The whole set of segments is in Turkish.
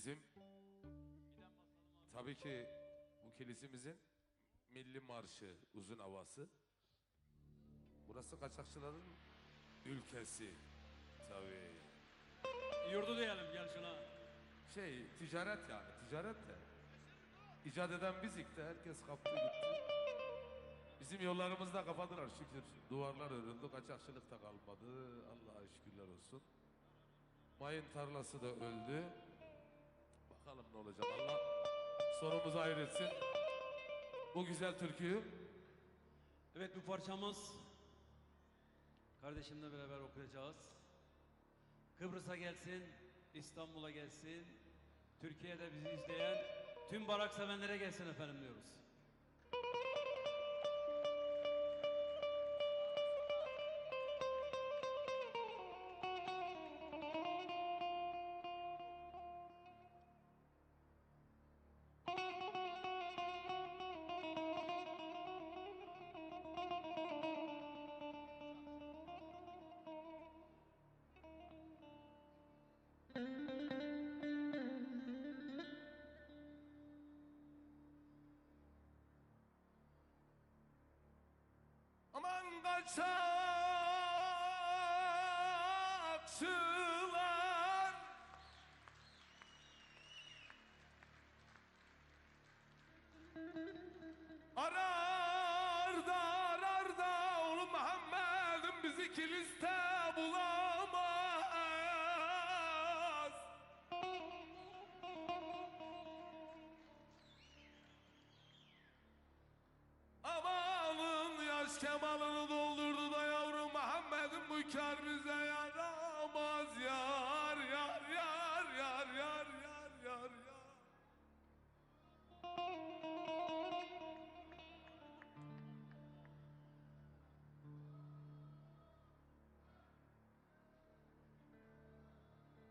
Bizim tabii ki bu kilisimizin milli marşı uzun havası. Burası kaçakçıların ülkesi tabii. Yurdu diyelim gel şuna. Şey ticaret yani ticaret de. İcat eden bizik de herkes kaptı gitti. Bizim yollarımızda kapadılar şükür. Duvarlar örüldü, kaçakçılık da kalmadı. Allah'a şükürler olsun. Mayın tarlası da öldü. Ne olacak Allah sonumuzu hayretsin. Bu güzel türküyü Evet bu parçamız kardeşimle beraber okuyacağız. Kıbrıs'a gelsin, İstanbul'a gelsin, Türkiye'de bizi izleyen tüm barak sevenlere gelsin efendim diyoruz. Kaçakçılar Arar da arar da oğlum Muhammed'im bizi kiliste bulamaz doldurdu da yavrum. Muhammed'in bu kar bize yaramaz. Yar yar yar yar yar yar yar yar.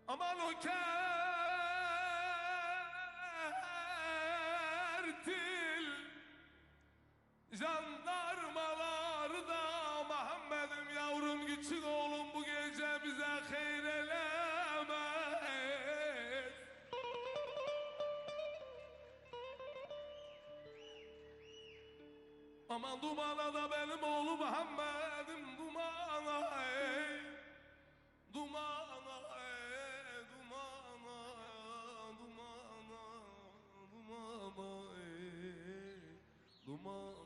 Aman o kertil Aman dumana da benim oğlum Muhammed'im dumana ey. Dumana ey dumana dumana dumana ey. Dumana.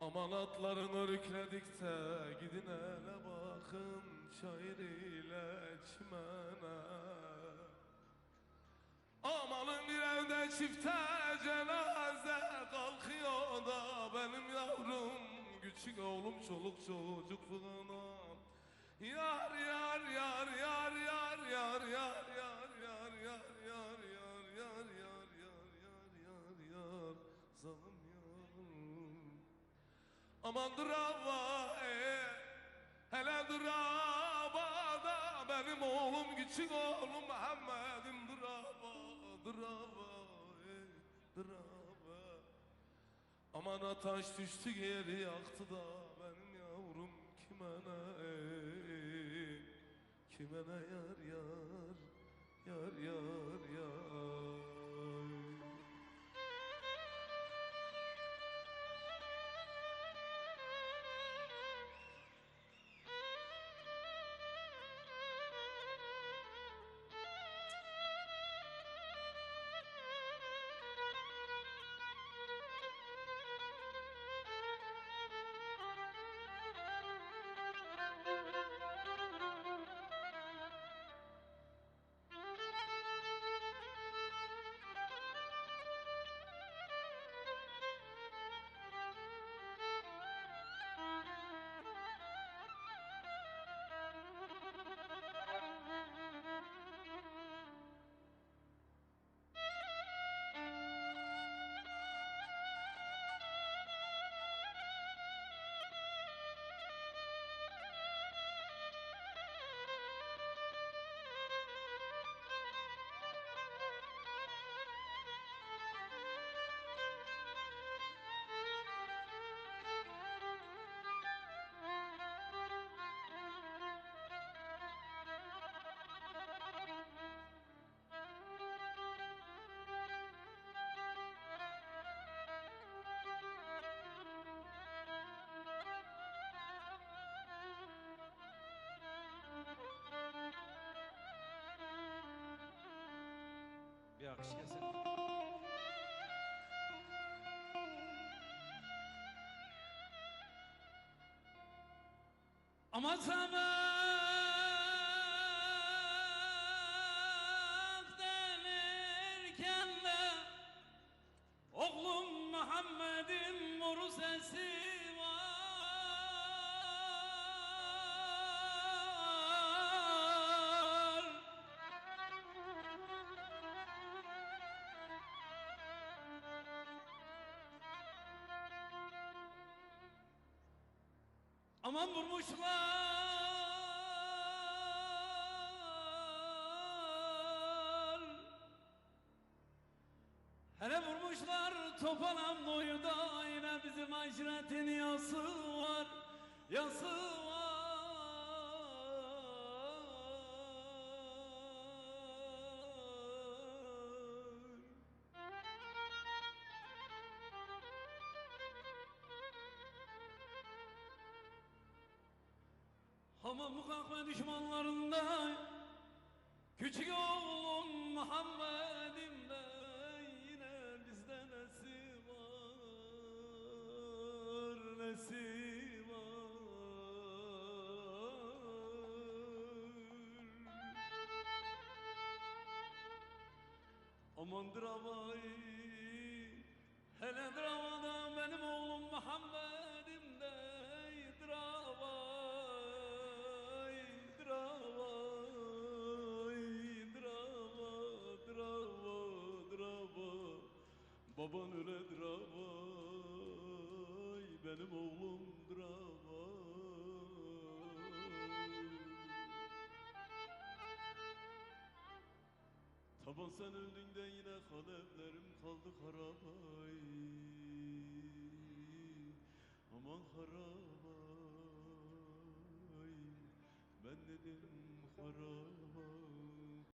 Aman atların örükledikçe gidin hele bakın çayır ile çimene çifte cenaze kalkıyor da benim yavrum küçük oğlum çoluk çocuk fırına Yar yar yar yar yar yar yar yar yar yar yar yar yar yar yar yar yar yar zalim yar Aman drava e Hele drava da benim oğlum küçük oğlum Muhammed'im drava e drava Aman ataş düştü geri yaktı da benim yavrum kime ne? Kime ne yar yar Bir akış gelsin. Aman sabah demirken de Oğlum Muhammed'in moru sesi Aman vurmuşlar. Hele vurmuşlar topalan boyunda Yine bizim aşiretin yası var Yası var Hamam kahve düşmanlarında Küçük oğlum Muhammed'im de Yine bizde nesi var Nesi var? Amandır avay Hele dravada benim oğlum Muhammed'im Baban öyle dravay Benim oğlum dravay. Taban sen öldün de yine kalemlerim kaldı harabay. Aman harabay Ben dedim harabay